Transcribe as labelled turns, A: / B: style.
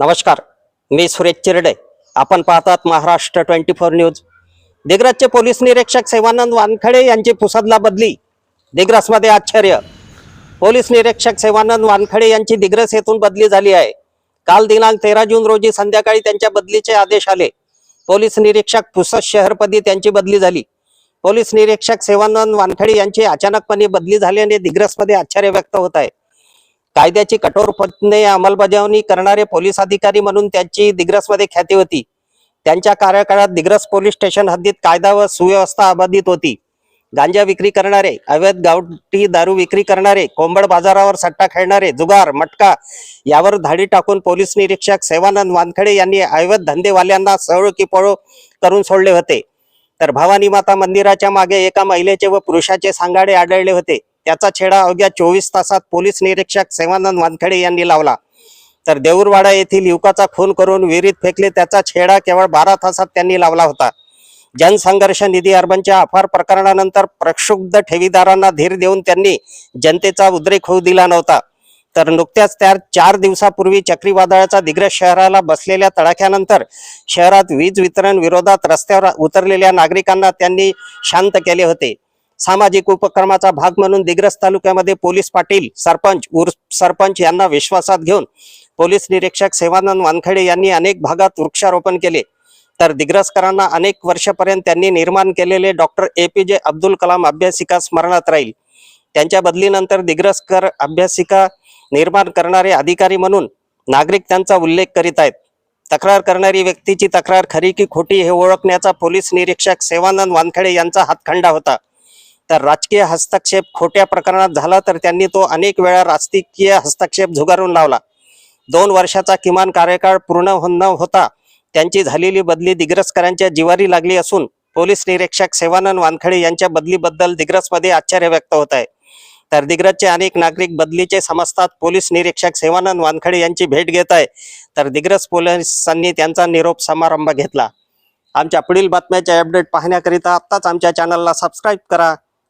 A: नमस्कार मी सुरेश चिरडे. आपण पाहतात महाराष्ट्र ट्वेंटी फोर न्यूज. दिग्रसचे पोलीस निरीक्षक सेवानंद वानखडे यांची पुसदला बदली. दिग्रसमध्ये आश्चर्य. पोलीस निरीक्षक सेवानंद वानखडे यांची दिग्रस येथून बदली झाली आहे. काल दिनांक तेरा जून रोजी संध्याकाळी त्यांच्या बदलीचे आदेश आले. पोलीस निरीक्षक पुसद शहरपदी त्यांची बदली झाली. पोलीस निरीक्षक सेवानंद वानखडे यांची अचानकपणे बदली झाल्याने दिग्रसमध्ये आश्चर्य व्यक्त होत आहे. कायद्याची कठोरपणे अंमलबजावणी करणारे पोलीस अधिकारी म्हणून त्यांची दिग्रसमध्ये ख्याती होती. त्यांच्या कार्यकाळात दिग्रस पोलीस स्टेशन हद्दीत कायदा व सुव्यवस्था अबाधित होती. गांजा विक्री करणारे अवैध गावठी दारू विक्री करणारे कोंबड बाजारावर सट्टा खेळणारे जुगार मटका यावर धाडी टाकून पोलीस निरीक्षक सेवानंद वानखडे यांनी अवैध धंदेवाल्यांना सळो की पळो करून सोडले होते. तर भवानी माता मंदिराच्या मागे एका महिलेचे व पुरुषाचे सांगाडे आढळले होते. त्याचा छेडा अवघ्या चोवीस तासात पोलीस निरीक्षक सेवानंद वानखडे यांनी लावला. तर देऊरवाडा येथील युवकाचा खून करून विहिरीत फेकले त्याचा छेडा केवळ बारा तासात त्यांनी लावला होता. जनसंघर्ष निधी अर्बनच्या अफार प्रकरणानंतर प्रक्षुब्ध ठेवीदारांना धीर देऊन त्यांनी जनतेचा उद्रेक होऊ दिला नव्हता. तर नुकत्याच त्या चार दिवसापूर्वी चक्रीवादळाचा दिग्रस शहराला बसलेल्या तडाख्यानंतर शहरात वीज वितरण विरोधात रस्त्यावर उतरलेल्या नागरिकांना त्यांनी शांत केले होते. सामाजिक उपक्रमाचा भाग म्हणून दिग्रस तालुक्यामध्ये पोलीस पाटील सरपंच उर्फ सरपंच यांना विश्वासात घेऊन पोलीस निरीक्षक सेवानंद वानखडे यांनी अनेक भागात वृक्षारोपण केले. तर दिग्रसकरांना अनेक वर्षापर्यंत त्यांनी निर्माण केलेले डॉक्टर ए पी जे अब्दुल कलाम अभ्यासिका स्मरणात राहील. त्यांच्या बदलीनंतर दिग्रसकर अभ्यासिका निर्माण करणारे अधिकारी म्हणून नागरिक त्यांचा उल्लेख करीत आहेत. तक्रार करणारी व्यक्तीची तक्रार खरी की खोटी हे ओळखण्याचा पोलीस निरीक्षक सेवानंद वानखडे यांचा हातखंडा होता. तर राजकीय हस्तक्षेप खोट्या प्रकरणात झाला तर त्यांनी तो अनेक वेळा राजकीय हस्तक्षेप झुगारून लावला. दोन वर्षाचा किमान कार्यकाळ पूर्ण हो- न होता त्यांची झालेली बदली दिग्रसकरांच्या जिवारी लागली असून पोलीस निरीक्षक सेवानंद वानखडे यांच्या बदलीबद्दल दिग्रसमध्ये आश्चर्य व्यक्त होत आहे. तर दिग्रजचे अनेक नागरिक बदलीचे समजतात. पोलीस निरीक्षक सेवानंद वानखडे यांची भेट घेत आहे. तर दिग्रस पोलिसांनी त्यांचा निरोप समारंभ घेतला. आमच्या पुढील बातम्याचे अपडेट पाहण्याकरिता आत्ताच आमच्या चॅनलला सबस्क्राईब करा.